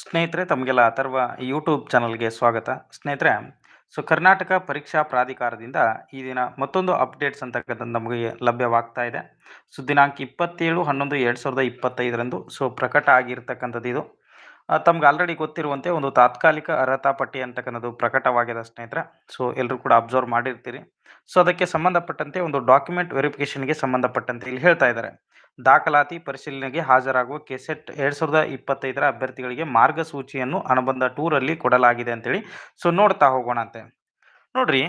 ಸ್ನೇಹಿತರೆ, ತಮಗೆಲ್ಲ ಅಥರ್ವ ಯೂಟ್ಯೂಬ್ ಚಾನಲ್ಗೆ ಸ್ವಾಗತ. ಸ್ನೇಹಿತರೆ, ಸೊ ಕರ್ನಾಟಕ ಪರೀಕ್ಷಾ ಪ್ರಾಧಿಕಾರದಿಂದ ಈ ದಿನ ಮತ್ತೊಂದು ಅಪ್ಡೇಟ್ಸ್ ಅಂತಕ್ಕಂಥದ್ದು ನಮಗೆ ಲಭ್ಯವಾಗ್ತಾ ಇದೆ. ಸೊ ದಿನಾಂಕ ಇಪ್ಪತ್ತೇಳು, ಹನ್ನೊಂದು, ಎರಡು ಸಾವಿರದ ಇಪ್ಪತ್ತೈದರಂದು, ಸೊ ಪ್ರಕಟ ಆಗಿರ್ತಕ್ಕಂಥದ್ದು ಇದು. ತಮ್ಗೆ ಆಲ್ರೆಡಿ ಗೊತ್ತಿರುವಂತೆ ಒಂದು ತಾತ್ಕಾಲಿಕ ಅರ್ಹತಾ ಪಟ್ಟಿ ಅಂತಕ್ಕಂಥದ್ದು ಪ್ರಕಟವಾಗಿದೆ ಸ್ನೇಹಿತರೆ. ಸೊ ಎಲ್ಲರೂ ಕೂಡ ಅಬ್ಸರ್ವ್ ಮಾಡಿರ್ತೀರಿ. ಸೊ ಅದಕ್ಕೆ ಸಂಬಂಧಪಟ್ಟಂತೆ ಒಂದು ಡಾಕ್ಯುಮೆಂಟ್ ವೆರಿಫಿಕೇಷನ್ಗೆ ಸಂಬಂಧಪಟ್ಟಂತೆ ಇಲ್ಲಿ ಹೇಳ್ತಾ ಇದ್ದಾರೆ. ದಾಖಲಾತಿ ಪರಿಶೀಲನೆಗೆ ಹಾಜರಾಗುವ ಕೆಸೆಟ್ ಎರಡ್ ಸಾವಿರದ ಇಪ್ಪತ್ತೈದರ ಅಭ್ಯರ್ಥಿಗಳಿಗೆ ಮಾರ್ಗಸೂಚಿಯನ್ನು ಅನುಬಂಧ ಟೂರಲ್ಲಿ ಕೊಡಲಾಗಿದೆ ಅಂತೇಳಿ. ಸೊ ನೋಡ್ತಾ ಹೋಗೋಣ ಅಂತೆ. ನೋಡ್ರಿ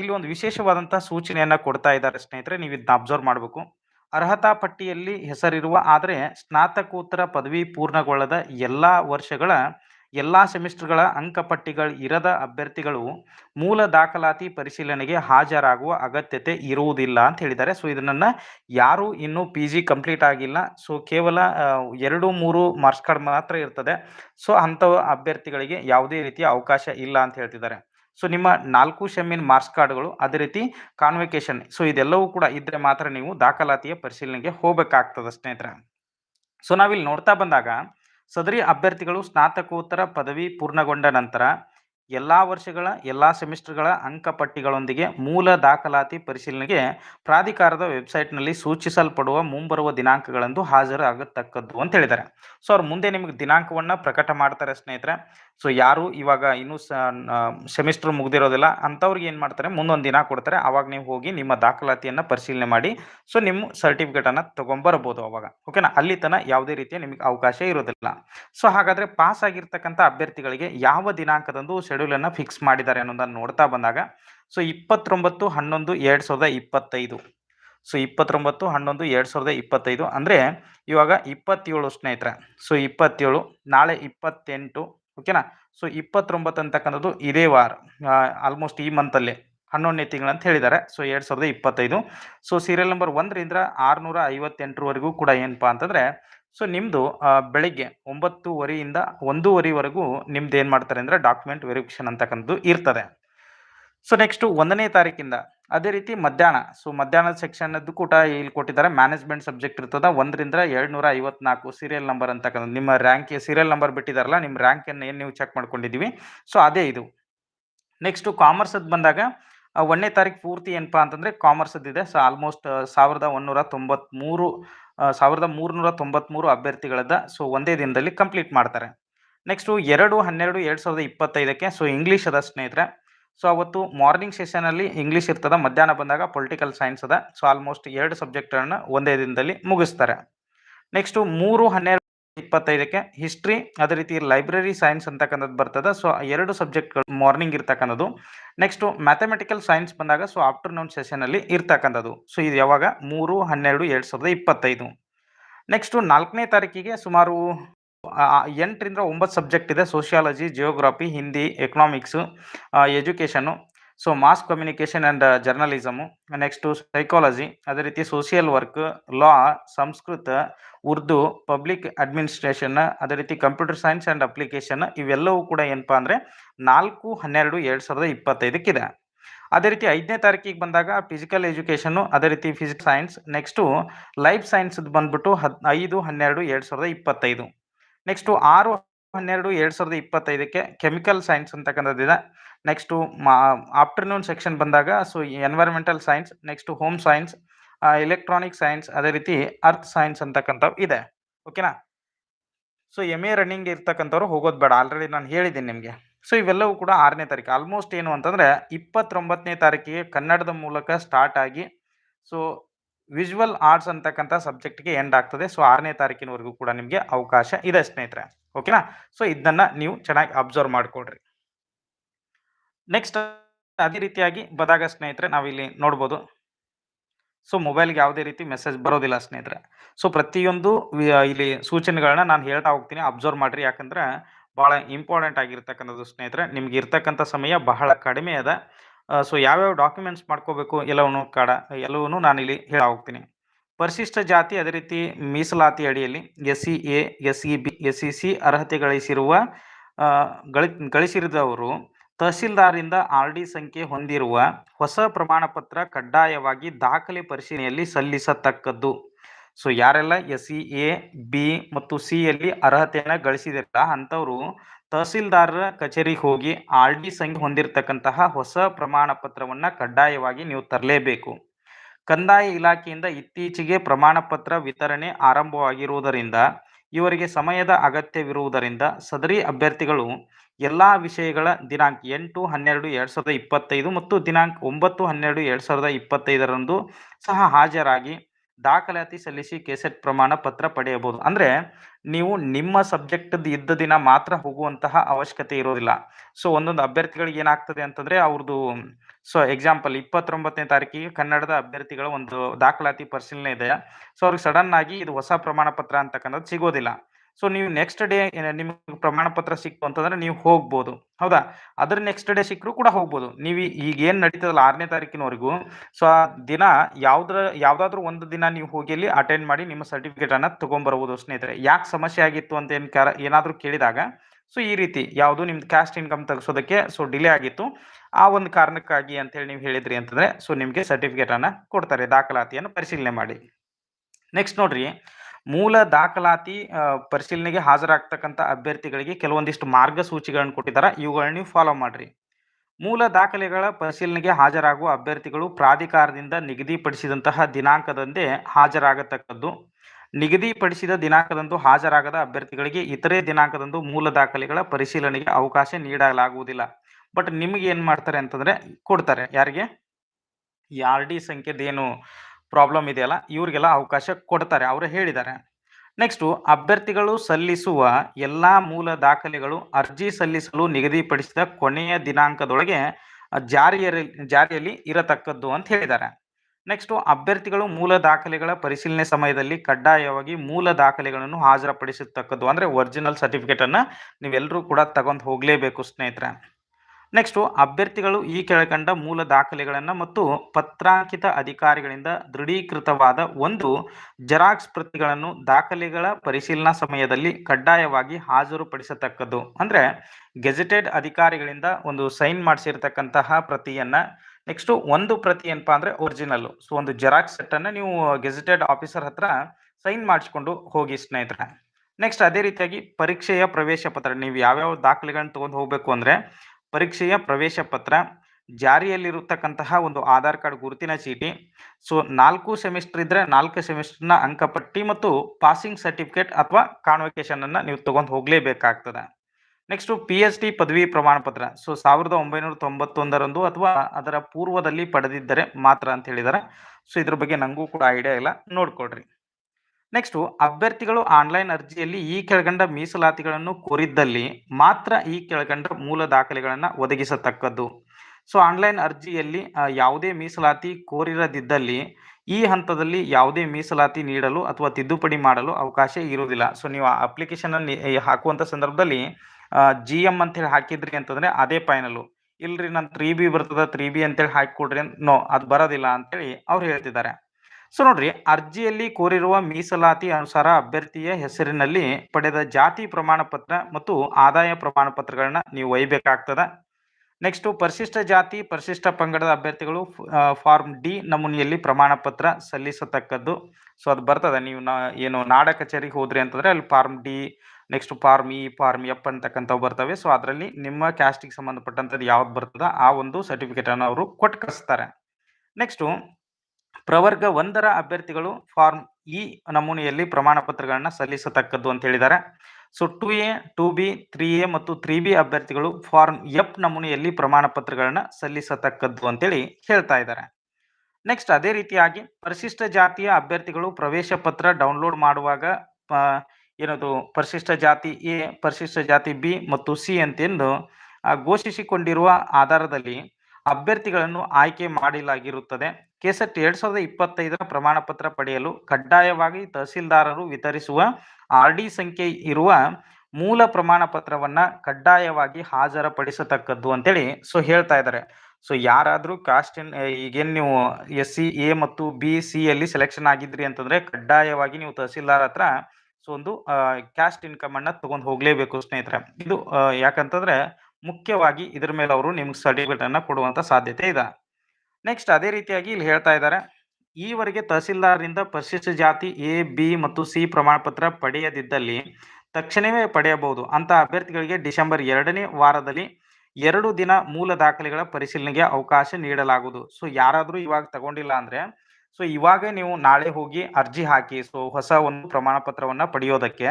ಇಲ್ಲಿ ಒಂದು ವಿಶೇಷವಾದಂತಹ ಸೂಚನೆಯನ್ನ ಕೊಡ್ತಾ ಇದ್ದಾರೆ ಸ್ನೇಹಿತರೆ, ನೀವು ಇದನ್ನ ಅಬ್ಸರ್ವ್ ಮಾಡಬೇಕು. ಅರ್ಹತಾ ಪಟ್ಟಿಯಲ್ಲಿ ಹೆಸರಿರುವ, ಆದರೆ ಸ್ನಾತಕೋತ್ತರ ಪದವಿ ಪೂರ್ಣಗೊಳ್ಳದ ಎಲ್ಲ ವರ್ಷಗಳ ಎಲ್ಲಾ ಸೆಮಿಸ್ಟರ್ಗಳ ಅಂಕಪಟ್ಟಿಗಳು ಇರದ ಅಭ್ಯರ್ಥಿಗಳು ಮೂಲ ದಾಖಲಾತಿ ಪರಿಶೀಲನೆಗೆ ಹಾಜರಾಗುವ ಅಗತ್ಯತೆ ಇರುವುದಿಲ್ಲ ಅಂತ ಹೇಳಿದ್ದಾರೆ. ಸೊ ಇದನ್ನ ಯಾರು ಇನ್ನೂ ಪಿ ಜಿ ಕಂಪ್ಲೀಟ್ ಆಗಿಲ್ಲ. ಸೊ ಕೇವಲ ಎರಡು ಮೂರು ಮಾರ್ಕ್ಸ್ ಕಾರ್ಡ್ ಮಾತ್ರ ಇರ್ತದೆ. ಸೊ ಅಂಥವು ಅಭ್ಯರ್ಥಿಗಳಿಗೆ ಯಾವುದೇ ರೀತಿಯ ಅವಕಾಶ ಇಲ್ಲ ಅಂತ ಹೇಳ್ತಿದ್ದಾರೆ. ಸೊ ನಿಮ್ಮ ನಾಲ್ಕು ಶೆಮ್ಮಿನ ಮಾರ್ಕ್ಸ್ ಕಾರ್ಡ್ಗಳು ಅದೇ ರೀತಿ ಕಾನ್ವಿಕೇಶನ್ ಸೊ ಇದೆಲ್ಲವೂ ಕೂಡ ಇದ್ರೆ ಮಾತ್ರ ನೀವು ದಾಖಲಾತಿಯ ಪರಿಶೀಲನೆಗೆ ಹೋಗಬೇಕಾಗ್ತದೆ ಸ್ನೇಹಿತರೆ. ಸೊ ನಾವಿಲ್ಲಿ ನೋಡ್ತಾ ಬಂದಾಗ ಸದರಿ ಅಭ್ಯರ್ಥಿಗಳು ಸ್ನಾತಕೋತ್ತರ ಪದವಿ ಪೂರ್ಣಗೊಂಡ ನಂತರ ಎಲ್ಲಾ ವರ್ಷಗಳ, ಎಲ್ಲ ಸೆಮಿಸ್ಟರ್ಗಳ ಅಂಕಪಟ್ಟಿಗಳೊಂದಿಗೆ ಮೂಲ ದಾಖಲಾತಿ ಪರಿಶೀಲನೆಗೆ ಪ್ರಾಧಿಕಾರದ ವೆಬ್ಸೈಟ್ನಲ್ಲಿ ಸೂಚಿಸಲ್ಪಡುವ ಮುಂಬರುವ ದಿನಾಂಕಗಳಂದು ಹಾಜರಾಗತಕ್ಕದ್ದು ಅಂತ ಹೇಳಿದ್ದಾರೆ. ಸೊ, ಅವ್ರು ಮುಂದೆ ನಿಮಗೆ ದಿನಾಂಕವನ್ನು ಪ್ರಕಟ ಮಾಡ್ತಾರೆ ಸ್ನೇಹಿತರೆ. ಸೊ ಯಾರು ಇವಾಗ ಇನ್ನೂ ಸೆಮಿಸ್ಟರ್ ಮುಗ್ದಿರೋದಿಲ್ಲ, ಅಂಥವ್ರಿಗೆ ಏನು ಮಾಡ್ತಾರೆ? ಮುಂದೊಂದು ದಿನ ಕೊಡ್ತಾರೆ. ಆವಾಗ ನೀವು ಹೋಗಿ ನಿಮ್ಮ ದಾಖಲಾತಿಯನ್ನು ಪರಿಶೀಲನೆ ಮಾಡಿ. ಸೊ ನಿಮ್ಮ ಸರ್ಟಿಫಿಕೇಟನ್ನು ತೊಗೊಂಬರ್ಬೋದು ಅವಾಗ. ಓಕೆನಾ ಅಲ್ಲಿ ತನಕ ಯಾವುದೇ ರೀತಿಯ ನಿಮಗೆ ಅವಕಾಶ ಇರೋದಿಲ್ಲ. ಸೊ ಹಾಗಾದರೆ ಪಾಸ್ ಆಗಿರ್ತಕ್ಕಂಥ ಅಭ್ಯರ್ಥಿಗಳಿಗೆ ಯಾವ ದಿನಾಂಕದಂದು ಶೆಡ್ಯೂಲನ್ನು ಫಿಕ್ಸ್ ಮಾಡಿದ್ದಾರೆ ಅನ್ನೋದನ್ನು ನೋಡ್ತಾ ಬಂದಾಗ ಸೊ ಇಪ್ಪತ್ತೊಂಬತ್ತು, ಹನ್ನೊಂದು, ಎರಡು ಸಾವಿರದ ಇಪ್ಪತ್ತೈದು. ಸೊ ಇಪ್ಪತ್ತೊಂಬತ್ತು, ಹನ್ನೊಂದು, ಎರಡು ಸಾವಿರದ ಇಪ್ಪತ್ತೈದು ಅಂದರೆ ಇವಾಗ ಇಪ್ಪತ್ತೇಳು ಸ್ನೇಹಿತರೆ. ಸೊ ಇಪ್ಪತ್ತೇಳು, ನಾಳೆ ಇಪ್ಪತ್ತೆಂಟು ಓಕೆನಾ ಸೊ ಇಪ್ಪತ್ತೊಂಬತ್ತು ಅಂತಕ್ಕಂಥದ್ದು ಇದೇ ವಾರ ಆಲ್ಮೋಸ್ಟ್ ಈ ಮಂತಲ್ಲೇ ಹನ್ನೊಂದನೇ ತಿಂಗಳು ಅಂತ ಹೇಳಿದ್ದಾರೆ. ಸೊ ಎರಡು ಸಾವಿರದ ಇಪ್ಪತ್ತೈದು. ಸೊ ಸೀರಿಯಲ್ ನಂಬರ್ ಒಂದರಿಂದ ಆರುನೂರ ಐವತ್ತೆಂಟರವರೆಗೂ ಕೂಡ ಏನಪ್ಪಾ ಅಂತಂದ್ರೆ ಸೊ ನಿಮ್ಮದು ಬೆಳಿಗ್ಗೆ ಒಂಬತ್ತುವರೆಯಿಂದ ಒಂದೂವರೆವರೆಗೂ ನಿಮ್ದು ಏನು ಮಾಡ್ತಾರೆ ಅಂದ್ರೆ ಡಾಕ್ಯುಮೆಂಟ್ ವೆರಿಫಿಕೇಶನ್ ಅಂತಕ್ಕಂಥದ್ದು ಇರ್ತದೆ. ಸೊ ನೆಕ್ಸ್ಟ್ ಒಂದನೇ ತಾರೀಕಿಂದ ಅದೇ ರೀತಿ ಮಧ್ಯಾಹ್ನ. ಸೊ ಮಧ್ಯಾಹ್ನದ ಸೆಕ್ಷನ್ ಕೂಡ ಇಲ್ಲಿ ಕೊಟ್ಟಿದ್ದಾರೆ. ಮ್ಯಾನೇಜ್ಮೆಂಟ್ ಸಬ್ಜೆಕ್ಟ್ ಇರ್ತದ ಒಂದರಿಂದ ಎರಡ್ನೂರ ಐವತ್ನಾಲ್ಕು ಸೀರಿಯಲ್ ನಂಬರ್ ಅಂತಕ್ಕಂಥ ನಿಮ್ಮ ರ್ಯಾಂಕ್ ಸೀರಿಯಲ್ ನಂಬರ್ ಬಿಟ್ಟಿದಾರಲ್ಲ, ನಿಮ್ಮ ರ್ಯಾಂಕ್ ಅನ್ನು ಏನು ನೀವು ಚೆಕ್ ಮಾಡ್ಕೊಂಡಿದ್ದೀವಿ. ಸೊ ಅದೇ ಇದು. ನೆಕ್ಸ್ಟ್ ಕಾಮರ್ಸ್ ಬಂದಾಗ ಒಂದನೇ ತಾರೀಕು ಪೂರ್ತಿ ಏನಪ್ಪಾ ಅಂತಂದ್ರೆ ಕಾಮರ್ಸ್ ಇದೆ. ಸೊ ಆಲ್ಮೋಸ್ಟ್ ಸಾವಿರದ ಒಂದೂರ ತೊಂಬತ್ಮೂರು ಸಾವಿರದ ಮೂರುನೂರ ತೊಂಬತ್ಮೂರು ಅಭ್ಯರ್ಥಿಗಳದ ಸೊ ಒಂದೇ ದಿನದಲ್ಲಿ ಕಂಪ್ಲೀಟ್ ಮಾಡ್ತಾರೆ. ನೆಕ್ಸ್ಟು ಎರಡು ಹನ್ನೆರಡು ಎರಡು ಸಾವಿರದ ಇಪ್ಪತ್ತೈದಕ್ಕೆ ಸೊ ಇಂಗ್ಲಿಷ್ ಅದ ಸ್ನೇಹಿತರೆ. ಸೊ ಅವತ್ತು ಮಾರ್ನಿಂಗ್ ಸೆಷನ್ ಅಲ್ಲಿ ಇರ್ತದೆ, ಮಧ್ಯಾಹ್ನ ಬಂದಾಗ ಪೊಲಿಟಿಕಲ್ ಸೈನ್ಸ್ ಅದ. ಸೊ ಆಲ್ಮೋಸ್ಟ್ ಎರಡು ಸಬ್ಜೆಕ್ಟ್ ಅನ್ನ ಒಂದೇ ದಿನದಲ್ಲಿ ಮುಗಿಸ್ತಾರೆ. ನೆಕ್ಸ್ಟ್ ಮೂರು ಹನ್ನೆರಡು ಇಪ್ಪತ್ತೈದಕ್ಕೆ ಹಿಸ್ಟ್ರಿ ಅದೇ ರೀತಿ ಲೈಬ್ರರಿ ಸೈನ್ಸ್ ಅಂತಕ್ಕಂಥದ್ದು ಬರ್ತದೆ. ಸೊ ಎರಡು ಸಬ್ಜೆಕ್ಟ್ಗಳು ಮಾರ್ನಿಂಗ್ ಇರ್ತಕ್ಕಂಥದ್ದು. ನೆಕ್ಸ್ಟ್ ಮ್ಯಾಥಮೆಟಿಕಲ್ ಸೈನ್ಸ್ ಬಂದಾಗ ಸೊ ಆಫ್ಟರ್ನೂನ್ ಸೆಷನ್ ಅಲ್ಲಿ ಇರ್ತಕ್ಕಂಥದ್ದು. ಸೊ ಇದು ಯಾವಾಗ? ಮೂರು ಹನ್ನೆರಡು ಎರಡ್ ಸಾವಿರದ ಇಪ್ಪತ್ತೈದು. ನೆಕ್ಸ್ಟ್ ನಾಲ್ಕನೇ ತಾರೀಕಿಗೆ ಸುಮಾರು ಎಂಟರಿಂದ ಒಂಬತ್ತು ಸಬ್ಜೆಕ್ಟ್ ಇದೆ. Sociology, geography, Hindi, economics education. So, mass communication and journalism next psychology. ಅದೇ ರೀತಿ social work, law, Sanskrit, Urdu, public administration, ಅದೇ ರೀತಿ ಕಂಪ್ಯೂಟರ್ ಸೈನ್ಸ್ ಆ್ಯಂಡ್ ಅಪ್ಲಿಕೇಶನ್ ಇವೆಲ್ಲವೂ ಕೂಡ ಏನಪ್ಪಾ ಅಂದರೆ ನಾಲ್ಕು, ಹನ್ನೆರಡು, ಎರಡು ಸಾವಿರದ ಇಪ್ಪತ್ತೈದಕ್ಕಿದೆ ಅದೇ ರೀತಿ ಐದನೇ ತಾರೀಕಿಗೆ ಬಂದಾಗ ಫಿಸಿಕಲ್ ಎಜುಕೇಷನ್ನು ಅದೇ ರೀತಿ physics science. Next life science ಬಂದ್ಬಿಟ್ಟು ಹದ್, ಐದು, ಹನ್ನೆರಡು, ಎರಡು ಸಾವಿರದ ಇಪ್ಪತ್ತೈದು. ನೆಕ್ಸ್ಟು ಆರು ಹನ್ನೆರಡು ಎರಡು ಸಾವಿರದ ಇಪ್ಪತ್ತೈದಕ್ಕೆ ಕೆಮಿಕಲ್ ಸೈನ್ಸ್ ಅಂತಕ್ಕಂಥದ್ದಿದೆ ನೆಕ್ಸ್ಟು ಮಾ ಆಫ್ಟರ್ನೂನ್ ಸೆಕ್ಷನ್ ಬಂದಾಗ so environmental science next home science electronic science ಅದೇ ರೀತಿ ಅರ್ತ್ ಸೈನ್ಸ್ ಅಂತಕ್ಕಂಥವು ಇದೆ. ಓಕೆನಾ ಸೊ ಎಂ ಎ ರನ್ನಿಂಗ್ ಇರ್ತಕ್ಕಂಥವ್ರು ಹೋಗೋದು ಬೇಡ. ಆಲ್ರೆಡಿ ನಾನು ಹೇಳಿದ್ದೀನಿ ನಿಮಗೆ. ಸೊ ಇವೆಲ್ಲವೂ ಕೂಡ ಆರನೇ ತಾರೀಕು. ಆಲ್ಮೋಸ್ಟ್ ಏನು ಅಂತಂದರೆ ಇಪ್ಪತ್ತೊಂಬತ್ತನೇ ತಾರೀಕಿಗೆ ಕನ್ನಡದ ಮೂಲಕ ಸ್ಟಾರ್ಟ್ ಆಗಿ ಸೊ ವಿಜುವಲ್ ಆರ್ಟ್ಸ್ ಅಂತಕ್ಕಂಥ ಸಬ್ಜೆಕ್ಟ್ಗೆ ಎಂಡ್ ಆಗ್ತದೆ. ಸೊ ಆರನೇ ತಾರೀಕಿನವರೆಗೂ ಕೂಡ ನಿಮಗೆ ಅವಕಾಶ ಇದೆ ಸ್ನೇಹಿತರೆ. ಓಕೆನಾ ಸೊ ಇದನ್ನ ನೀವು ಚೆನ್ನಾಗಿ ಅಬ್ಸರ್ವ್ ಮಾಡಿಕೊಡ್ರಿ ನೆಕ್ಸ್ಟ್ ಅದೇ ರೀತಿಯಾಗಿ ಬದಾಗ ಸ್ನೇಹಿತರೆ, ನಾವಿಲ್ಲಿ ನೋಡ್ಬೋದು. ಸೊ ಮೊಬೈಲ್ಗೆ ಯಾವುದೇ ರೀತಿ ಮೆಸೇಜ್ ಬರೋದಿಲ್ಲ ಸ್ನೇಹಿತರೆ. ಸೊ ಪ್ರತಿಯೊಂದು ಇಲ್ಲಿ ಸೂಚನೆಗಳನ್ನ ನಾನು ಹೇಳ್ತಾ ಹೋಗ್ತೀನಿ. ಅಬ್ಸರ್ವ್ ಮಾಡ್ರಿ. ಯಾಕಂದ್ರೆ ಬಹಳ ಇಂಪಾರ್ಟೆಂಟ್ ಆಗಿರ್ತಕ್ಕಂಥದ್ದು ಸ್ನೇಹಿತರೆ. ನಿಮ್ಗೆ ಇರ್ತಕ್ಕಂಥ ಸಮಯ ಬಹಳ ಕಡಿಮೆ ಅದ. ಸೊ ಯಾವ್ಯಾವ ಡಾಕ್ಯುಮೆಂಟ್ಸ್ ಮಾಡ್ಕೋಬೇಕು ಎಲ್ಲವನ್ನು ಕಾಡ, ಎಲ್ಲವನ್ನೂ ನಾನು ಇಲ್ಲಿ ಹೇಳ ಹೋಗ್ತೀನಿ. ಪರಿಶಿಷ್ಟ ಜಾತಿ ಅದೇ ರೀತಿ ಮೀಸಲಾತಿ ಅಡಿಯಲ್ಲಿ S C A, S C B, S C C ಅರ್ಹತೆ ಗಳಿಸಿರುವ ಗಳಿ ಗಳಿಸಿರಿದವರು ತಹಸೀಲ್ದಾರಿಂದ ಆರ್ ಡಿ ಸಂಖ್ಯೆ ಹೊಂದಿರುವ ಹೊಸ ಪ್ರಮಾಣ ಪತ್ರ ಕಡ್ಡಾಯವಾಗಿ ದಾಖಲೆ ಪರಿಶೀಲನೆಯಲ್ಲಿ ಸಲ್ಲಿಸತಕ್ಕದ್ದು. ಸೊ ಯಾರೆಲ್ಲ ಎಸ್ ಸಿ ಎ, ಬಿ ಮತ್ತು ಸಿ ಯಲ್ಲಿ ಅರ್ಹತೆಯನ್ನು ಗಳಿಸಿದಿರಲ್ಲ ಅಂಥವ್ರು ತಹಸೀಲ್ದಾರರ ಕಚೇರಿಗೆ ಹೋಗಿ ಆರ್ ಡಿ ಸಂಖ್ಯೆ ಹೊಂದಿರತಕ್ಕಂತಹ ಹೊಸ ಪ್ರಮಾಣ ಪತ್ರವನ್ನು ಕಡ್ಡಾಯವಾಗಿ ನೀವು ತರಲೇಬೇಕು. ಕಂದಾಯ ಇಲಾಖೆಯಿಂದ ಇತ್ತೀಚೆಗೆ ಪ್ರಮಾಣ ಪತ್ರ ವಿತರಣೆ ಆರಂಭವಾಗಿರುವುದರಿಂದ, ಇವರಿಗೆ ಸಮಯದ ಅಗತ್ಯವಿರುವುದರಿಂದ ಸದರಿ ಅಭ್ಯರ್ಥಿಗಳು ಎಲ್ಲ ವಿಷಯಗಳ ದಿನಾಂಕ ಎಂಟು, ಹನ್ನೆರಡು, ಎರಡು ಸಾವಿರದ ಇಪ್ಪತ್ತೈದು ಮತ್ತು ದಿನಾಂಕ ಒಂಬತ್ತು, ಹನ್ನೆರಡು, ಎರಡು ಸಾವಿರದ ಇಪ್ಪತ್ತೈದರಂದು ಸಹ ಹಾಜರಾಗಿ ದಾಖಲಾತಿ ಸಲ್ಲಿಸಿ ಕೆಸೆಟ್ ಪ್ರಮಾಣ ಪತ್ರ ಪಡೆಯಬಹುದು. ಅಂದ್ರೆ ನೀವು ನಿಮ್ಮ ಸಬ್ಜೆಕ್ಟ್ ಇದ್ದ ದಿನ ಮಾತ್ರ ಹೋಗುವಂತಹ ಅವಶ್ಯಕತೆ ಇರೋದಿಲ್ಲ. ಸೊ, ಒಂದೊಂದು ಅಭ್ಯರ್ಥಿಗಳಿಗೆ ಏನಾಗ್ತದೆ ಅಂತಂದ್ರೆ ಅವ್ರದ್ದು ಸೊ ಎಕ್ಸಾಂಪಲ್ ಇಪ್ಪತ್ತೊಂಬತ್ತನೇ ತಾರೀಕಿಗೆ ಕನ್ನಡದ ಅಭ್ಯರ್ಥಿಗಳ ಒಂದು ದಾಖಲಾತಿ ಪರಿಶೀಲನೆ ಇದೆ. ಸೊ, ಅವ್ರಿಗೆ ಸಡನ್ ಆಗಿ ಇದು ಹೊಸ ಪ್ರಮಾಣ ಪತ್ರ ಅಂತಕ್ಕಂಥದ್ದು ಸಿಗೋದಿಲ್ಲ. ಸೊ ನೀವು ನೆಕ್ಸ್ಟ್ ಡೇ ನಿಮ್ಗೆ ಪ್ರಮಾಣ ಪತ್ರ ಸಿಕ್ತು ಅಂತಂದ್ರೆ ನೀವು ಹೋಗ್ಬೋದು. ಹೌದಾ? ಅದ್ರ ನೆಕ್ಸ್ಟ್ ಡೇ ಸಿಕ್ಕರೂ ಕೂಡ ಹೋಗ್ಬೋದು. ನೀವು ಈಗ ಏನ್ ನಡೀತದಲ್ಲ ಆರನೇ ತಾರೀಕಿನವರೆಗೂ ಸೊ ಆ ದಿನ ಯಾವ್ದ್ರ, ಯಾವ್ದಾದ್ರು ಒಂದು ದಿನ ನೀವು ಹೋಗಿ ಅಲ್ಲಿ ಅಟೆಂಡ್ ಮಾಡಿ ನಿಮ್ಮ ಸರ್ಟಿಫಿಕೇಟ್ ಅನ್ನ ತಗೊಂಡ್ಬರ್ಬೋದು ಸ್ನೇಹಿತರೆ. ಯಾಕೆ ಸಮಸ್ಯೆ ಆಗಿತ್ತು ಅಂತ ಏನ್ ಏನಾದ್ರು ಕೇಳಿದಾಗ ಸೊ ಈ ರೀತಿ ಯಾವುದು ನಿಮ್ದು ಕ್ಯಾಸ್ಟ್ ಇನ್ಕಮ್ ತೆಗೆಸೋದಕ್ಕೆ ಸೊ ಡಿಲೇ ಆಗಿತ್ತು. ಆ ಒಂದು ಕಾರಣಕ್ಕಾಗಿ ಅಂತ ಹೇಳಿ ನೀವು ಹೇಳಿದ್ರಿ ಅಂತಂದ್ರೆ ಸೊ ನಿಮಗೆ ಸರ್ಟಿಫಿಕೇಟ್ ಅನ್ನ ಕೊಡ್ತಾರೆ, ದಾಖಲಾತಿಯನ್ನು ಪರಿಶೀಲನೆ ಮಾಡಿ. ನೆಕ್ಸ್ಟ್ ನೋಡ್ರಿ. ಮೂಲ ದಾಖಲಾತಿ ಪರಿಶೀಲನೆಗೆ ಹಾಜರಾಗ್ತಕ್ಕಂಥ ಅಭ್ಯರ್ಥಿಗಳಿಗೆ ಕೆಲವೊಂದಿಷ್ಟು ಮಾರ್ಗಸೂಚಿಗಳನ್ನು ಕೊಟ್ಟಿದ್ದಾರೆ. ಇವುಗಳನ್ನು ನೀವು ಫಾಲೋ ಮಾಡ್ರಿ. ಮೂಲ ದಾಖಲೆಗಳ ಪರಿಶೀಲನೆಗೆ ಹಾಜರಾಗುವ ಅಭ್ಯರ್ಥಿಗಳು ಪ್ರಾಧಿಕಾರದಿಂದ ನಿಗದಿಪಡಿಸಿದಂತಹ ದಿನಾಂಕದಂದೇ ಹಾಜರಾಗತಕ್ಕದ್ದು. ನಿಗದಿಪಡಿಸಿದ ದಿನಾಂಕದಂದು ಹಾಜರಾಗದ ಅಭ್ಯರ್ಥಿಗಳಿಗೆ ಇತರೆ ದಿನಾಂಕದಂದು ಮೂಲ ದಾಖಲೆಗಳ ಪರಿಶೀಲನೆಗೆ ಅವಕಾಶ ನೀಡಲಾಗುವುದಿಲ್ಲ. ಬಟ್ ನಿಮಗೆ ಏನು ಮಾಡ್ತಾರೆ ಅಂತಂದರೆ ಕೊಡ್ತಾರೆ. ಯಾರಿಗೆ? ಆರ್ ಡಿ ಸಂಖ್ಯೆದೇನು ಪ್ರಾಬ್ಲಮ್ ಇದೆಯಲ್ಲ, ಇವ್ರಿಗೆಲ್ಲ ಅವಕಾಶ ಕೊಡ್ತಾರೆ, ಅವರು ಹೇಳಿದ್ದಾರೆ. ನೆಕ್ಸ್ಟು ಅಭ್ಯರ್ಥಿಗಳು ಸಲ್ಲಿಸುವ ಎಲ್ಲ ಮೂಲ ದಾಖಲೆಗಳು ಅರ್ಜಿ ಸಲ್ಲಿಸಲು ನಿಗದಿಪಡಿಸಿದ ಕೊನೆಯ ದಿನಾಂಕದೊಳಗೆ ಜಾರಿಯಲ್ಲಿ ಜಾರಿಯಲ್ಲಿ ಇರತಕ್ಕದ್ದು ಅಂತ ಹೇಳಿದ್ದಾರೆ. ನೆಕ್ಸ್ಟು ಅಭ್ಯರ್ಥಿಗಳು ಮೂಲ ದಾಖಲೆಗಳ ಪರಿಶೀಲನೆ ಸಮಯದಲ್ಲಿ ಕಡ್ಡಾಯವಾಗಿ ಮೂಲ ದಾಖಲೆಗಳನ್ನು ಹಾಜರುಪಡಿಸತಕ್ಕದ್ದು ಅಂದರೆ ಒರಿಜಿನಲ್ ಸರ್ಟಿಫಿಕೇಟನ್ನು ನೀವೆಲ್ಲರೂ ಕೂಡ ತಗೊಂಡು ಹೋಗಲೇಬೇಕು ಸ್ನೇಹಿತರೆ. ನೆಕ್ಸ್ಟು ಅಭ್ಯರ್ಥಿಗಳು ಈ ಕೆಳಕಂಡ ಮೂಲ ದಾಖಲೆಗಳನ್ನು ಮತ್ತು ಪತ್ರಾಂಕಿತ ಅಧಿಕಾರಿಗಳಿಂದ ದೃಢೀಕೃತವಾದ ಒಂದು ಜೆರಾಕ್ಸ್ ಪ್ರತಿಗಳನ್ನು ದಾಖಲೆಗಳ ಪರಿಶೀಲನಾ ಸಮಯದಲ್ಲಿ ಕಡ್ಡಾಯವಾಗಿ ಹಾಜರುಪಡಿಸತಕ್ಕದ್ದು. ಅಂದ್ರೆ ಗೆಜೆಟೆಡ್ ಅಧಿಕಾರಿಗಳಿಂದ ಒಂದು ಸೈನ್ ಮಾಡಿಸಿರ್ತಕ್ಕಂತಹ ಪ್ರತಿಯನ್ನ. ನೆಕ್ಸ್ಟ್ ಒಂದು ಪ್ರತಿ ಏನಪ್ಪಾ ಅಂದ್ರೆ ಒರಿಜಿನಲ್ಲು. ಸೊ ಒಂದು ಜೆರಾಕ್ಸ್ ಸೆಟ್ ಅನ್ನ ನೀವು ಗೆಜೆಟೆಡ್ ಆಫೀಸರ್ ಹತ್ರ ಸೈನ್ ಮಾಡಿಸ್ಕೊಂಡು ಹೋಗಿ ಸ್ನೇಹಿತರೆ. ನೆಕ್ಸ್ಟ್ ಅದೇ ರೀತಿಯಾಗಿ ಪರೀಕ್ಷೆಯ ಪ್ರವೇಶ ಪತ್ರ. ನೀವು ಯಾವ್ಯಾವ ದಾಖಲೆಗಳನ್ನು ತಗೊಂಡು ಹೋಗಬೇಕು ಅಂದ್ರೆ ಪರೀಕ್ಷೆಯ ಪ್ರವೇಶ ಪತ್ರ, ಜಾರಿಯಲ್ಲಿರತಕ್ಕಂತಹ ಒಂದು ಆಧಾರ್ ಕಾರ್ಡ್ ಗುರುತಿನ ಚೀಟಿ, ಸೊ ನಾಲ್ಕು ಸೆಮಿಸ್ಟರ್ ಇದ್ರೆ ನಾಲ್ಕು ಸೆಮಿಸ್ಟರ್ನ ಅಂಕಪಟ್ಟಿ ಮತ್ತು ಪಾಸಿಂಗ್ ಸರ್ಟಿಫಿಕೇಟ್ ಅಥವಾ ಕಾನ್ವೊಕೇಶನ್ ಅನ್ನ ನೀವು ತಗೊಂಡು ಹೋಗ್ಲೇಬೇಕಾಗ್ತದೆ. ನೆಕ್ಸ್ಟ್ ಪಿ ಎಚ್ ಡಿ ಪದವಿ ಪ್ರಮಾಣ ಪತ್ರ, ಸೊ ಸಾವಿರದ ಒಂಬೈನೂರ ತೊಂಬತ್ತೊಂದರಂದು ಅಥವಾ ಅದರ ಪೂರ್ವದಲ್ಲಿ ಪಡೆದಿದ್ದರೆ ಮಾತ್ರ ಅಂತ ಹೇಳಿದ್ದಾರೆ ಸೊ ಇದ್ರ ಬಗ್ಗೆ ನಂಗೂ ಕೂಡ ಐಡಿಯಾ ಇಲ್ಲ, ನೋಡ್ಕೊಳ್ರಿ. ನೆಕ್ಸ್ಟ್ ಅಭ್ಯರ್ಥಿಗಳು ಆನ್ಲೈನ್ ಅರ್ಜಿಯಲ್ಲಿ ಈ ಕೆಳಗಂಡ ಮೀಸಲಾತಿಗಳನ್ನು ಕೋರಿದ್ದಲ್ಲಿ ಮಾತ್ರ ಈ ಕೆಳಗಂಡ ಮೂಲ ದಾಖಲೆಗಳನ್ನು ಒದಗಿಸತಕ್ಕದ್ದು. ಸೊ ಆನ್ಲೈನ್ ಅರ್ಜಿಯಲ್ಲಿ ಯಾವುದೇ ಮೀಸಲಾತಿ ಕೋರಿರದಿದ್ದಲ್ಲಿ ಈ ಹಂತದಲ್ಲಿ ಯಾವುದೇ ಮೀಸಲಾತಿ ನೀಡಲು ಅಥವಾ ತಿದ್ದುಪಡಿ ಮಾಡಲು ಅವಕಾಶ ಇರುವುದಿಲ್ಲ. ಸೊ ನೀವು ಆ ಅಪ್ಲಿಕೇಶನ್ ಹಾಕುವಂತ ಸಂದರ್ಭದಲ್ಲಿ ಜಿ ಎಂ ಅಂತೇಳಿ ಹಾಕಿದ್ರಿ ಅಂತಂದ್ರೆ ಅದೇ ಫೈನಲು ಇಲ್ರಿ ನಾನು ತ್ರೀ ಬಿ ಬರ್ತದ ತ್ರೀ ಬಿ ಅಂತೇಳಿ ಹಾಕಿ ಕೊಡ್ರಿ ನೋ, ಅದು ಬರೋದಿಲ್ಲ ಅಂತೇಳಿ ಅವ್ರು ಹೇಳ್ತಿದ್ದಾರೆ. ಸೊ ನೋಡ್ರಿ, ಅರ್ಜಿಯಲ್ಲಿ ಕೋರಿರುವ ಮೀಸಲಾತಿ ಅನುಸಾರ ಅಭ್ಯರ್ಥಿಯ ಹೆಸರಿನಲ್ಲಿ ಪಡೆದ ಜಾತಿ ಪ್ರಮಾಣ ಪತ್ರ ಮತ್ತು ಆದಾಯ ಪ್ರಮಾಣ ಪತ್ರಗಳನ್ನ ನೀವು ಒಯ್ಯಬೇಕಾಗ್ತದ ನೆಕ್ಸ್ಟ್ ಪರಿಶಿಷ್ಟ ಜಾತಿ, ಪರಿಶಿಷ್ಟ ಪಂಗಡದ ಅಭ್ಯರ್ಥಿಗಳು ಫಾರ್ಮ್ ಡಿ ನಮೂನೆಯಲ್ಲಿ ಪ್ರಮಾಣ ಪತ್ರ ಸಲ್ಲಿಸತಕ್ಕದ್ದು. ಸೊ ಅದು ಬರ್ತದೆ, ನೀವು ಏನು ನಾಡ ಕಚೇರಿಗೆ ಹೋದ್ರಿ ಅಂತಂದ್ರೆ ಅಲ್ಲಿ form D next form E, form F ಅಂತಕ್ಕಂಥವು ಬರ್ತವೆ. ಸೊ ಅದರಲ್ಲಿ ನಿಮ್ಮ ಕ್ಯಾಸ್ಟಿಗೆ ಸಂಬಂಧಪಟ್ಟಂಥದ್ದು ಯಾವ್ದು ಬರ್ತದ, ಆ ಒಂದು ಸರ್ಟಿಫಿಕೇಟ್ ಅನ್ನು ಅವರು ಕೊಟ್ಟು ಕಳಿಸ್ತಾರೆ ನೆಕ್ಸ್ಟು ಪ್ರವರ್ಗ ಒಂದರ ಅಭ್ಯರ್ಥಿಗಳು ಫಾರ್ಮ್ ಇ ನಮೂನೆಯಲ್ಲಿ ಪ್ರಮಾಣ ಪತ್ರಗಳನ್ನ ಸಲ್ಲಿಸತಕ್ಕದ್ದು ಅಂತ ಹೇಳಿದ್ದಾರೆ. So, two A, two B, three A ಮತ್ತು ತ್ರೀ ಬಿ ಅಭ್ಯರ್ಥಿಗಳು ಫಾರ್ಮ್ ಎಫ್ ನಮೂನೆಯಲ್ಲಿ ಪ್ರಮಾಣ ಪತ್ರಗಳನ್ನ ಸಲ್ಲಿಸತಕ್ಕದ್ದು ಅಂತೇಳಿ ಹೇಳ್ತಾ ಇದ್ದಾರೆ. ನೆಕ್ಸ್ಟ್ ಅದೇ ರೀತಿಯಾಗಿ ಪರಿಶಿಷ್ಟ ಜಾತಿಯ ಅಭ್ಯರ್ಥಿಗಳು ಪ್ರವೇಶ ಪತ್ರ ಡೌನ್ಲೋಡ್ ಮಾಡುವಾಗ ಏನದು ಪರಿಶಿಷ್ಟ ಜಾತಿ ಎ, ಪರಿಶಿಷ್ಟ ಜಾತಿ ಬಿ ಮತ್ತು ಸಿ ಅಂತೆಂದು ಘೋಷಿಸಿಕೊಂಡಿರುವ ಆಧಾರದಲ್ಲಿ ಅಭ್ಯರ್ಥಿಗಳನ್ನು ಆಯ್ಕೆ ಮಾಡಲಾಗಿರುತ್ತದೆ. ಕೆಸೆಟ್ ಎರಡ್ ಸಾವಿರದ ಇಪ್ಪತ್ತೈದರ ಪ್ರಮಾಣ ಪತ್ರ ಪಡೆಯಲು ಕಡ್ಡಾಯವಾಗಿ ತಹಸೀಲ್ದಾರರು ವಿತರಿಸುವ ಆರ್ ಡಿ ಸಂಖ್ಯೆ ಇರುವ ಮೂಲ ಪ್ರಮಾಣ ಪತ್ರವನ್ನ ಕಡ್ಡಾಯವಾಗಿ ಹಾಜರಪಡಿಸತಕ್ಕದ್ದು ಅಂತೇಳಿ ಸೊ ಹೇಳ್ತಾ ಇದ್ದಾರೆ. ಸೊ ಯಾರಾದರೂ ಕಾಸ್ಟ್ ಈಗೇನ್ ನೀವು ಎಸ್ ಸಿ, ಎ ಮತ್ತು ಬಿ, ಸಿ ಅಲ್ಲಿ ಸೆಲೆಕ್ಷನ್ ಆಗಿದ್ರಿ ಅಂತಂದ್ರೆ ಕಡ್ಡಾಯವಾಗಿ ನೀವು ತಹಸೀಲ್ದಾರ್ ಹತ್ರ ಸೊ ಒಂದು ಕ್ಯಾಸ್ಟ್ ಇನ್ಕಮ್ ಅನ್ನ ತಗೊಂಡು ಹೋಗ್ಲೇಬೇಕು ಸ್ನೇಹಿತರೆ. ಇದು ಯಾಕಂತಂದ್ರೆ ಮುಖ್ಯವಾಗಿ ಇದ್ರ ಮೇಲೆ ಅವರು ನಿಮ್ಗೆ ಸರ್ಟಿಫಿಕೇಟ್ ಅನ್ನ ಕೊಡುವಂತ ಸಾಧ್ಯತೆ ಇದೆ. ನೆಕ್ಸ್ಟ್ ಅದೇ ರೀತಿಯಾಗಿ ಇಲ್ಲಿ ಹೇಳ್ತಾ ಇದ್ದಾರೆ ಈವರೆಗೆ ತಹಸೀಲ್ದಾರರಿಂದ ಪರಿಶಿಷ್ಟ ಜಾತಿ ಎ, ಬಿ ಮತ್ತು ಸಿ ಪ್ರಮಾಣ ಪತ್ರ ಪಡೆಯದಿದ್ದಲ್ಲಿ ತಕ್ಷಣವೇ ಪಡೆಯಬಹುದು. ಅಂತ ಅಭ್ಯರ್ಥಿಗಳಿಗೆ ಡಿಸೆಂಬರ್ ಎರಡನೇ ವಾರದಲ್ಲಿ ಎರಡು ದಿನ ಮೂಲ ದಾಖಲೆಗಳ ಪರಿಶೀಲನೆಗೆ ಅವಕಾಶ ನೀಡಲಾಗುವುದು. ಸೊ ಯಾರಾದರೂ ಇವಾಗ ತಗೊಂಡಿಲ್ಲ ಅಂದ್ರೆ ಸೊ ಇವಾಗ ನೀವು ನಾಳೆ ಹೋಗಿ ಅರ್ಜಿ ಹಾಕಿ. ಸೊ ಹೊಸ ಒಂದು ಪ್ರಮಾಣ ಪತ್ರವನ್ನ ಪಡೆಯೋದಕ್ಕೆ.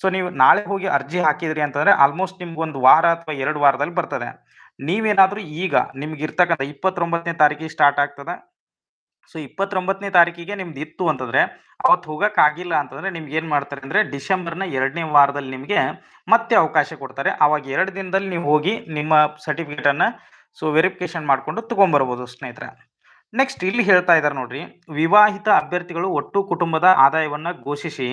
ಸೊ ನೀವು ನಾಳೆ ಹೋಗಿ ಅರ್ಜಿ ಹಾಕಿದ್ರಿ ಅಂತಂದ್ರೆ ಆಲ್ಮೋಸ್ಟ್ ನಿಮ್ಗೊಂದು ವಾರ ಅಥವಾ ಎರಡು ವಾರದಲ್ಲಿ ಬರ್ತದೆ. ನೀವೇನಾದ್ರೂ ಈಗ ನಿಮ್ಗೆ ಇರ್ತಕ್ಕಂಥ ಇಪ್ಪತ್ತೊಂಬತ್ತನೇ ತಾರೀಕಿಗೆ ಸ್ಟಾರ್ಟ್ ಆಗ್ತದ. ಸೊ 29ನೇ ತಾರೀಕಿಗೆ ನಿಮ್ದು ಇತ್ತು ಅಂತಂದ್ರೆ ಅವತ್ತು ಹೋಗಕ್ ಆಗಿಲ್ಲ ಅಂತಂದ್ರೆ ನಿಮ್ಗೆ ಏನ್ ಮಾಡ್ತಾರೆ ಅಂದ್ರೆ ಡಿಸೆಂಬರ್‌ನ ಎರಡನೇ ವಾರದಲ್ಲಿ ನಿಮಗೆ ಮತ್ತೆ ಅವಕಾಶ ಕೊಡ್ತಾರೆ. ಅವಾಗ ಎರಡು ದಿನದಲ್ಲಿ ನೀವು ಹೋಗಿ ನಿಮ್ಮ ಸರ್ಟಿಫಿಕೇಟ್ ಅನ್ನ ಸೊ ವೆರಿಫಿಕೇಷನ್ ಮಾಡಿಕೊಂಡು ತಗೊಂಬರ್ಬೋದು ಸ್ನೇಹಿತರೆ. ನೆಕ್ಸ್ಟ್ ಇಲ್ಲಿ ಹೇಳ್ತಾ ಇದ್ದಾರೆ ನೋಡ್ರಿ. ವಿವಾಹಿತ ಅಭ್ಯರ್ಥಿಗಳು ಒಟ್ಟು ಕುಟುಂಬದ ಆದಾಯವನ್ನ ಘೋಷಿಸಿ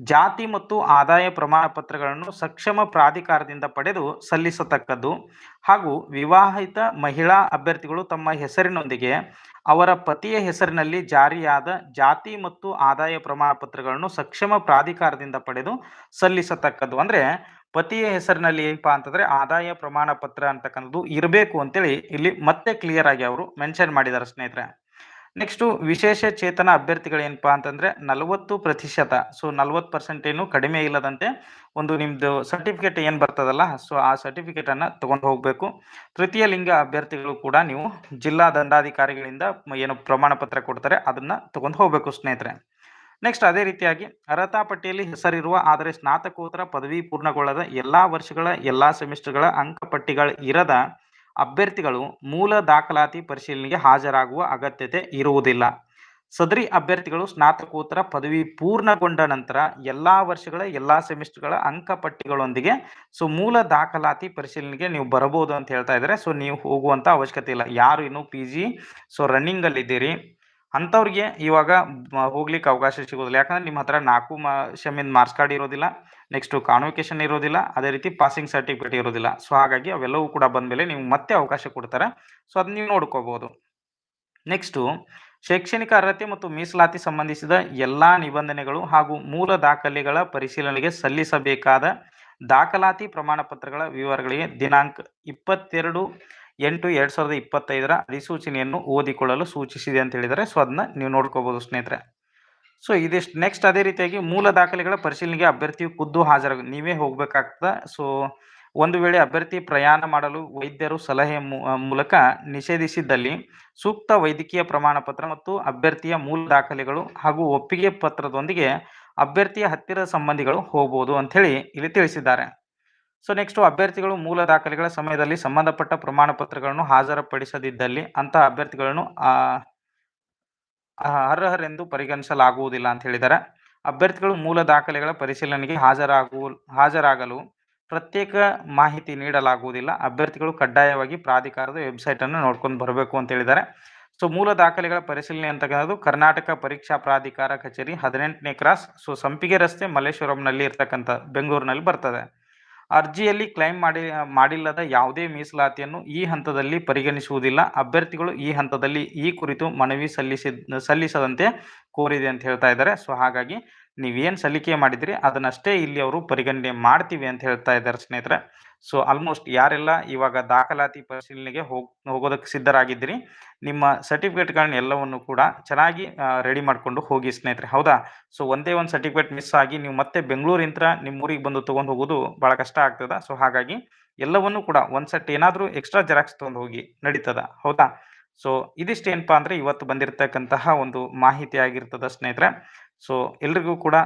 ಜಾತಿ ಮತ್ತು ಆದಾಯ ಪ್ರಮಾಣ ಪತ್ರಗಳನ್ನು ಸಕ್ಷಮ ಪ್ರಾಧಿಕಾರದಿಂದ ಪಡೆದು ಸಲ್ಲಿಸತಕ್ಕದ್ದು ಹಾಗೂ ವಿವಾಹಿತ ಮಹಿಳಾ ಅಭ್ಯರ್ಥಿಗಳು ತಮ್ಮ ಹೆಸರಿನೊಂದಿಗೆ ಅವರ ಪತಿಯ ಹೆಸರಿನಲ್ಲಿ ಜಾರಿಯಾದ ಜಾತಿ ಮತ್ತು ಆದಾಯ ಪ್ರಮಾಣ ಪತ್ರಗಳನ್ನು ಸಕ್ಷಮ ಪ್ರಾಧಿಕಾರದಿಂದ ಪಡೆದು ಸಲ್ಲಿಸತಕ್ಕದ್ದು. ಅಂದ್ರೆ ಪತಿಯ ಹೆಸರಿನಲ್ಲಿ ಏನಪ್ಪಾ ಅಂತಂದ್ರೆ ಆದಾಯ ಪ್ರಮಾಣ ಪತ್ರ ಅಂತಕ್ಕಂಥದ್ದು ಇರಬೇಕು ಅಂತೇಳಿ ಇಲ್ಲಿ ಮತ್ತೆ ಕ್ಲಿಯರ್ ಆಗಿ ಅವರು ಮೆನ್ಷನ್ ಮಾಡಿದ್ದಾರೆ ಸ್ನೇಹಿತರೆ. ನೆಕ್ಸ್ಟು ವಿಶೇಷ ಚೇತನ ಅಭ್ಯರ್ಥಿಗಳು ಏನಪ್ಪಾ ಅಂತಂದ್ರೆ 40% ಸೊ 40% ಏನು ಕಡಿಮೆ ಇಲ್ಲದಂತೆ ಒಂದು ನಿಮ್ದು ಸರ್ಟಿಫಿಕೇಟ್ ಏನು ಬರ್ತದಲ್ಲ ಸೊ ಆ ಸರ್ಟಿಫಿಕೇಟ್ ಅನ್ನ ತಗೊಂಡು ಹೋಗಬೇಕು ತೃತೀಯ ಲಿಂಗ ಅಭ್ಯರ್ಥಿಗಳು ಕೂಡ ನೀವು ಜಿಲ್ಲಾ ದಂಡಾಧಿಕಾರಿಗಳಿಂದ ಏನು ಪ್ರಮಾಣ ಪತ್ರ ಕೊಡ್ತಾರೆ, ಅದನ್ನ ತಗೊಂಡು ಹೋಗಬೇಕು ಸ್ನೇಹಿತರೆ. ನೆಕ್ಸ್ಟ್ ಅದೇ ರೀತಿಯಾಗಿ ಅರ್ಹತಾ ಪಟ್ಟಿಯಲ್ಲಿ ಹೆಸರಿರುವ, ಆದರೆ ಸ್ನಾತಕೋತ್ತರ ಪದವಿ ಪೂರ್ಣಗೊಳ್ಳದ ಎಲ್ಲಾ ವರ್ಷಗಳ, ಎಲ್ಲಾ ಸೆಮಿಸ್ಟರ್‌ಗಳ ಅಂಕಪಟ್ಟಿಗಳು ಇರದ ಅಭ್ಯರ್ಥಿಗಳು ಮೂಲ ದಾಖಲಾತಿ ಪರಿಶೀಲನೆಗೆ ಹಾಜರಾಗುವ ಅಗತ್ಯತೆ ಇರುವುದಿಲ್ಲ. ಸದರಿ ಅಭ್ಯರ್ಥಿಗಳು ಸ್ನಾತಕೋತ್ತರ ಪದವಿ ಪೂರ್ಣಗೊಂಡ ನಂತರ ಎಲ್ಲಾ ವರ್ಷಗಳ, ಎಲ್ಲಾ ಸೆಮಿಸ್ಟರ್‌ಗಳ ಅಂಕಪಟ್ಟಿಗಳೊಂದಿಗೆ ಸೊ ಮೂಲ ದಾಖಲಾತಿ ಪರಿಶೀಲನೆಗೆ ನೀವು ಬರಬಹುದು ಅಂತ ಹೇಳ್ತಾ ಇದ್ದಾರೆ. ಸೊ ನೀವು ಹೋಗುವಂತ ಅವಶ್ಯಕತೆ ಇಲ್ಲ. ಯಾರು ಇನ್ನು ಪಿಜಿ ಸೊ ರನ್ನಿಂಗ್ ಅಲ್ಲಿ ಇದ್ದೀರಿ ಅಂಥವ್ರಿಗೆ ಇವಾಗ ಹೋಗ್ಲಿಕ್ಕೆ ಅವಕಾಶ ಸಿಗೋದಿಲ್ಲ. ಯಾಕಂದ್ರೆ ನಿಮ್ಮ ಹತ್ರ ನಾಲ್ಕು ಮಾ ಶಮಿಂದ ಮಾರ್ಕ್ಸ್ ಕಾರ್ಡ್ ಇರೋದಿಲ್ಲ. ನೆಕ್ಸ್ಟ್ ಕಾನ್ವಿಕೇಶನ್ ಇರೋದಿಲ್ಲ. ಅದೇ ರೀತಿ ಪಾಸಿಂಗ್ ಸರ್ಟಿಫಿಕೇಟ್ ಇರೋದಿಲ್ಲ. ಸೊ ಹಾಗಾಗಿ ಅವೆಲ್ಲವೂ ಕೂಡ ಬಂದ್ಮೇಲೆ ನೀವು ಮತ್ತೆ ಅವಕಾಶ ಕೊಡ್ತಾರೆ. ಸೊ ಅದನ್ನ ನೀವು ನೋಡ್ಕೋಬಹುದು. ನೆಕ್ಸ್ಟು ಶೈಕ್ಷಣಿಕ ಅರ್ಹತೆ ಮತ್ತು ಮೀಸಲಾತಿ ಸಂಬಂಧಿಸಿದ ಎಲ್ಲಾ ನಿಬಂಧನೆಗಳು ಹಾಗೂ ಮೂಲ ದಾಖಲೆಗಳ ಪರಿಶೀಲನೆಗೆ ಸಲ್ಲಿಸಬೇಕಾದ ದಾಖಲಾತಿ ಪ್ರಮಾಣ ಪತ್ರಗಳ ವಿವರಗಳಿಗೆ ದಿನಾಂಕ 22/8/2025ರ ಅಧಿಸೂಚನೆಯನ್ನು ಓದಿಕೊಳ್ಳಲು ಸೂಚಿಸಿದೆ ಅಂತ ಹೇಳಿದರೆ ಸೊ ಅದನ್ನ ನೀವು ನೋಡ್ಕೋಬಹುದು ಸ್ನೇಹಿತರೆ. ಸೊ ಇದಿಷ್ಟು. ನೆಕ್ಸ್ಟ್ ಅದೇ ರೀತಿಯಾಗಿ ಮೂಲ ದಾಖಲೆಗಳ ಪರಿಶೀಲನೆಗೆ ಅಭ್ಯರ್ಥಿಯು ಖುದ್ದು ಹಾಜರಾಗ ನೀವೇ ಹೋಗಬೇಕಾಗ್ತದೆ ಸೊ ಒಂದು ವೇಳೆ ಅಭ್ಯರ್ಥಿ ಪ್ರಯಾಣ ಮಾಡಲು ವೈದ್ಯರು ಸಲಹೆ ಮೂಲಕ ನಿಷೇಧಿಸಿದ್ದಲ್ಲಿ ಸೂಕ್ತ ವೈದ್ಯಕೀಯ ಪ್ರಮಾಣ ಪತ್ರ ಮತ್ತು ಅಭ್ಯರ್ಥಿಯ ಮೂಲ ದಾಖಲೆಗಳು ಹಾಗೂ ಒಪ್ಪಿಗೆ ಪತ್ರದೊಂದಿಗೆ ಅಭ್ಯರ್ಥಿಯ ಹತ್ತಿರ ಸಂಬಂಧಿಗಳು ಹೋಗ್ಬೋದು ಅಂತ ಇಲ್ಲಿ ತಿಳಿಸಿದ್ದಾರೆ. ಸೊ ನೆಕ್ಸ್ಟು ಅಭ್ಯರ್ಥಿಗಳು ಮೂಲ ದಾಖಲೆಗಳ ಸಮಯದಲ್ಲಿ ಸಂಬಂಧಪಟ್ಟ ಪ್ರಮಾಣ ಪತ್ರಗಳನ್ನು ಹಾಜರುಪಡಿಸದಿದ್ದಲ್ಲಿ ಅಂತಹ ಅಭ್ಯರ್ಥಿಗಳನ್ನು ಅರ್ಹರೆಂದು ಪರಿಗಣಿಸಲಾಗುವುದಿಲ್ಲ ಅಂತ ಹೇಳಿದ್ದಾರೆ. ಅಭ್ಯರ್ಥಿಗಳು ಮೂಲ ದಾಖಲೆಗಳ ಪರಿಶೀಲನೆಗೆ ಹಾಜರಾಗುವ ಹಾಜರಾಗಲು ಪ್ರತ್ಯೇಕ ಮಾಹಿತಿ ನೀಡಲಾಗುವುದಿಲ್ಲ. ಅಭ್ಯರ್ಥಿಗಳು ಕಡ್ಡಾಯವಾಗಿ ಪ್ರಾಧಿಕಾರದ ವೆಬ್‌ಸೈಟ್ ಅನ್ನು ನೋಡ್ಕೊಂಡು ಬರಬೇಕು ಅಂತ ಹೇಳಿದ್ದಾರೆ. ಸೊ, ಮೂಲ ದಾಖಲೆಗಳ ಪರಿಶೀಲನೆ ಅಂತಕ್ಕಂಥದ್ದು ಕರ್ನಾಟಕ ಪರೀಕ್ಷಾ ಪ್ರಾಧಿಕಾರ ಕಚೇರಿ 18ನೇ ಕ್ರಾಸ್ ಸೊ, ಸಂಪಿಗೆ ರಸ್ತೆ ಮಲ್ಲೇಶ್ವರಂನಲ್ಲಿ ಇರ್ತಕ್ಕಂಥ ಬೆಂಗಳೂರಿನಲ್ಲಿ ಬರ್ತದೆ. ಅರ್ಜಿಯಲ್ಲಿ ಕ್ಲೈಮ್ ಮಾಡಿ, ಮಾಡಿಲ್ಲದ ಯಾವುದೇ ಮೀಸಲಾತಿಯನ್ನು ಈ ಹಂತದಲ್ಲಿ ಪರಿಗಣಿಸುವುದಿಲ್ಲ. ಅಭ್ಯರ್ಥಿಗಳು ಈ ಹಂತದಲ್ಲಿ ಈ ಕುರಿತು ಮನವಿ ಸಲ್ಲಿಸಿದ, ಸಲ್ಲಿಸದಂತೆ ಕೋರಿದೆ ಅಂತ ಹೇಳ್ತಾ ಇದ್ದಾರೆ. ಸೊ ಹಾಗಾಗಿ ನೀವೇನ್ ಸಲ್ಲಿಕೆ ಮಾಡಿದ್ರಿ, ಅದನ್ನಷ್ಟೇ ಇಲ್ಲಿ ಅವರು ಪರಿಗಣನೆ ಮಾಡ್ತೀವಿ ಅಂತ ಹೇಳ್ತಾ ಇದ್ದಾರೆ ಸ್ನೇಹಿತರೆ. ಸೊ ಆಲ್ಮೋಸ್ಟ್ ಯಾರೆಲ್ಲ ಇವಾಗ ದಾಖಲಾತಿ ಪರಿಶೀಲನೆಗೆ ಹೋಗ್, ಹೋಗೋದಕ್ಕೆ ಸಿದ್ಧರಾಗಿದ್ದೀರಿ, ನಿಮ್ಮ ಸರ್ಟಿಫಿಕೇಟ್‌ಗಳನ್ನ ಎಲ್ಲವನ್ನು ಕೂಡ ಚೆನ್ನಾಗಿ ರೆಡಿ ಮಾಡಿಕೊಂಡು ಹೋಗಿ ಸ್ನೇಹಿತರೆ. ಹೌದಾ? ಸೊ ಒಂದೇ ಒಂದು ಸರ್ಟಿಫಿಕೇಟ್ ಮಿಸ್ ಆಗಿ ನೀವು ಮತ್ತೆ ಬೆಂಗಳೂರಿಂತ್ರ ನಿಮ್ಮ ಊರಿಗೆ ಬಂದು ತೊಗೊಂಡು ಹೋಗೋದು ಭಾಳ ಕಷ್ಟ ಆಗ್ತದ. ಸೊ ಹಾಗಾಗಿ ಎಲ್ಲವನ್ನೂ ಕೂಡ ಒಂದು ಸೆಟ್ ಏನಾದರೂ ಎಕ್ಸ್ಟ್ರಾ ಜೆರಾಕ್ಸ್ ತೊಗೊಂಡು ಹೋಗಿ ನಡೀತದ. ಹೌದಾ? ಸೊ ಇದಿಷ್ಟು ಏನಪ್ಪಾ ಅಂದ್ರೆ ಇವತ್ತು ಬಂದಿರತಕ್ಕಂತಹ ಒಂದು ಮಾಹಿತಿ ಆಗಿರ್ತದ ಸ್ನೇಹಿತರೆ. ಸೊ ಎಲ್ರಿಗೂ ಕೂಡ